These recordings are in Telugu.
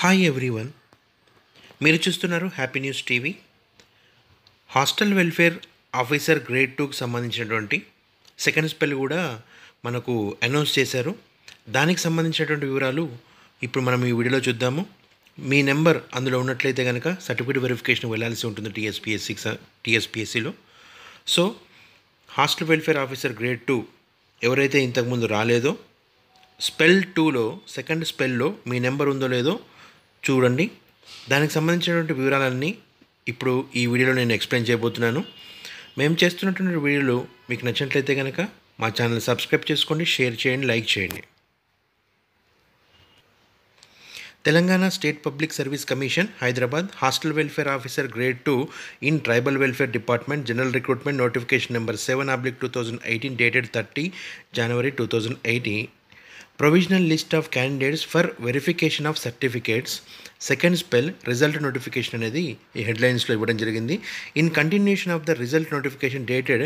హాయ్ ఎవ్రీవన్ మీరు చూస్తున్నారు happy news TV hostel welfare officer grade టూకి సంబంధించినటువంటి సెకండ్ స్పెల్ కూడా మనకు అనౌన్స్ చేశారు. దానికి సంబంధించినటువంటి వివరాలు ఇప్పుడు మనం ఈ వీడియోలో చూద్దాము. మీ నెంబర్ అందులో ఉన్నట్లయితే కనుక సర్టిఫికేట్ వెరిఫికేషన్ వెళ్ళాల్సి ఉంటుంది TSPSC టీఎస్పిఎస్సిలో so hostel welfare officer grade two ఎవరైతే ఇంతకుముందు రాలేదో స్పెల్ టూలో సెకండ్ స్పెల్లో మీ నెంబర్ ఉందో లేదో చూడండి. దానికి సంబంధించినటువంటి వివరాలన్నీ ఇప్పుడు ఈ వీడియోలో నేను ఎక్స్ప్లెయిన్ చేయబోతున్నాను. మేము చేస్తున్నటువంటి వీడియోలు మీకు నచ్చినట్లయితే కనుక మా ఛానల్ సబ్స్క్రైబ్ చేసుకోండి షేర్ చేయండి లైక్ చేయండి. Telangana state public service commission Hyderabad hostel welfare officer grade two in tribal welfare department general recruitment notification number seven oblique two thousand eighteen dated thirty January two thousand eighteen. Provisional list of candidates for verification of certificates second spell result notification అనేది ఈ హెడ్లైన్స్లో ఇవ్వడం జరిగింది. In continuation of the result notification dated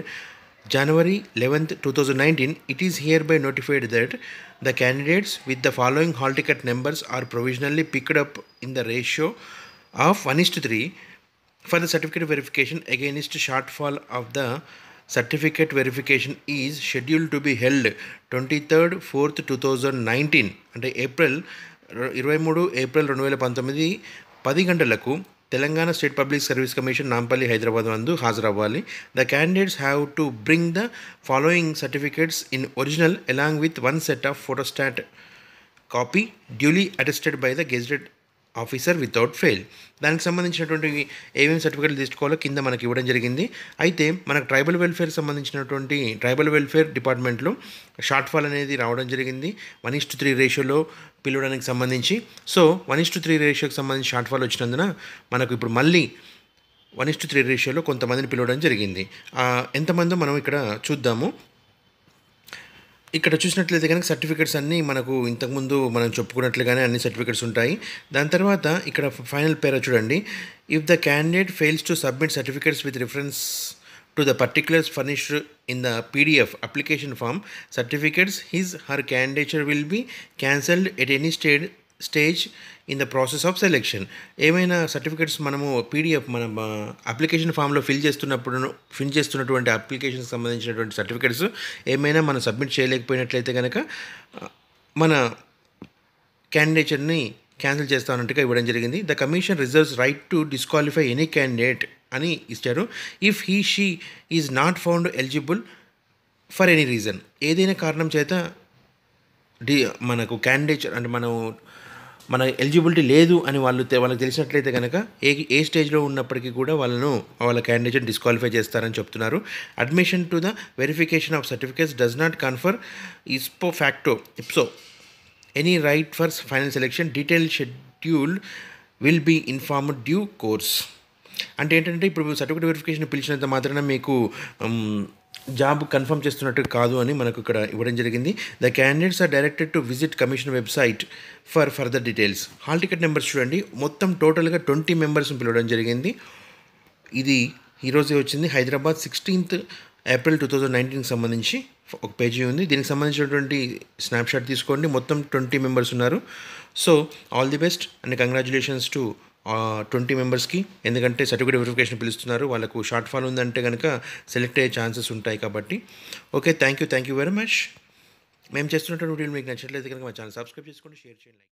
January eleventh two thousand nineteen it is here by notified that the candidates with the following hall ticket numbers are provisionally picked up in the ratio of one is to three for the certificate verification against short fall of the certificate verification is schedule to be held twenty third fourth two thousand nineteen అంటే ఏప్రిల్ ఇరవై మూడు ఏప్రిల్ రెండు వేల పంతొమ్మిది పది గంటలకు Telangana state public service commission Nampally Hyderabad నందు హాజరవ్వాలి. The candidates have to bring the following certificates in original along with one set of photostat copy duly attested by the gazetted officer without fail. దానికి సంబంధించినటువంటి ఏమేమి సర్టిఫికేట్లు తీసుకోవాలో కింద మనకి ఇవ్వడం జరిగింది. అయితే మనకు ట్రైబల్ వెల్ఫేర్ సంబంధించినటువంటి ట్రైబల్ వెల్ఫేర్ డిపార్ట్మెంట్లో షార్ట్ ఫాల్ అనేది రావడం జరిగింది. వన్ ఇస్ టు త్రీ రేషియోలో పిలవడానికి సంబంధించి. So one is to three రేషియోకి సంబంధించి షార్ట్ ఫాల్ వచ్చినందున మనకు ఇప్పుడు మళ్ళీ వన్ ఇస్ టు త్రీ రేషియోలో కొంతమందిని పిలవడం జరిగింది. ఎంతమందో మనం ఇక్కడ చూద్దాము. ఇక్కడ చూసినట్లయితే కనుక సర్టిఫికెట్స్ అన్నీ మనకు ఇంతకుముందు మనం చెప్పుకున్నట్లుగానే అన్ని సర్టిఫికెట్స్ ఉంటాయి. దాని తర్వాత ఇక్కడ ఫైనల్ పేర చూడండి. If the candidate fails to submit certificates with reference to the particulars furnished in the PDF application form certificates his her candidature will be cancelled at any state stage in the process of selection ఏమైనా సర్టిఫికెట్స్ మనము పీడిఎఫ్ మన అప్లికేషన్ ఫామ్లో ఫిల్ చేస్తున్నప్పుడు ఫిల్ చేస్తున్నటువంటి అప్లికేషన్కి సంబంధించినటువంటి సర్టిఫికెట్స్ ఏమైనా మనం సబ్మిట్ చేయలేకపోయినట్లయితే కనుక మన క్యాండిడేచర్ని క్యాన్సిల్ చేస్తానంటుగా ఇవ్వడం జరిగింది. The commission reserves right to disqualify any candidate అని ఇచ్చారు. If he she is not found eligible for any reason ఏదైనా కారణం చేత డి మనకు క్యాండిడేచర్ అంటే మనం మన ఎలిజిబిలిటీ లేదు అని వాళ్ళు వాళ్ళకి తెలిసినట్లయితే కనుక ఏ ఏ స్టేజ్లో ఉన్నప్పటికీ కూడా వాళ్ళను వాళ్ళ క్యాండిడేట్ డిస్క్వాలిఫై చేస్తారని చెప్తున్నారు. Admission to the verification of certificates does not confer ISRO facto ipso any right for final selection detail schedule will be informed due course అంటే ఏంటంటే ఇప్పుడు సర్టిఫికేట్ వెరిఫికేషన్ పిలిచినంత మాత్రాన మీకు జాబ్ కన్ఫర్మ్ చేస్తున్నట్టు కాదు అని మనకు ఇక్కడ ఇవ్వడం జరిగింది. The candidates are directed to visit commission website for further details hall ticket numbers చూడండి. మొత్తం టోటల్గా ట్వంటీ మెంబర్స్ని పిలవడం జరిగింది. ఇది ఈరోజే వచ్చింది. Hyderabad sixteenth April two thousand నైన్టీన్కి సంబంధించి ఒక పేజీ ఉంది. దీనికి సంబంధించినటువంటి స్నాప్షాట్ తీసుకోండి. మొత్తం ట్వంటీ మెంబర్స్ ఉన్నారు. So all the best and congratulations to twenty మెంబర్స్కి. ఎందుకంటే సర్టిఫికేట్ వెరిఫికేషన్ పిలుస్తున్నారు. వాళ్ళకు షార్ట్ ఫాల్ ఉందంటే కనుక సెలెక్ట్ అయ్యే ఛాన్సెస్ ఉంటాయి కాబట్టి. Okay thank you thank you very much. మేము చేస్తున్నటువంటి వీడియోలు మీకు నచ్చినట్లయితే కనుక మా ఛానల్ సబ్స్క్రైబ్ చేసుకోండి షేర్ చేయండి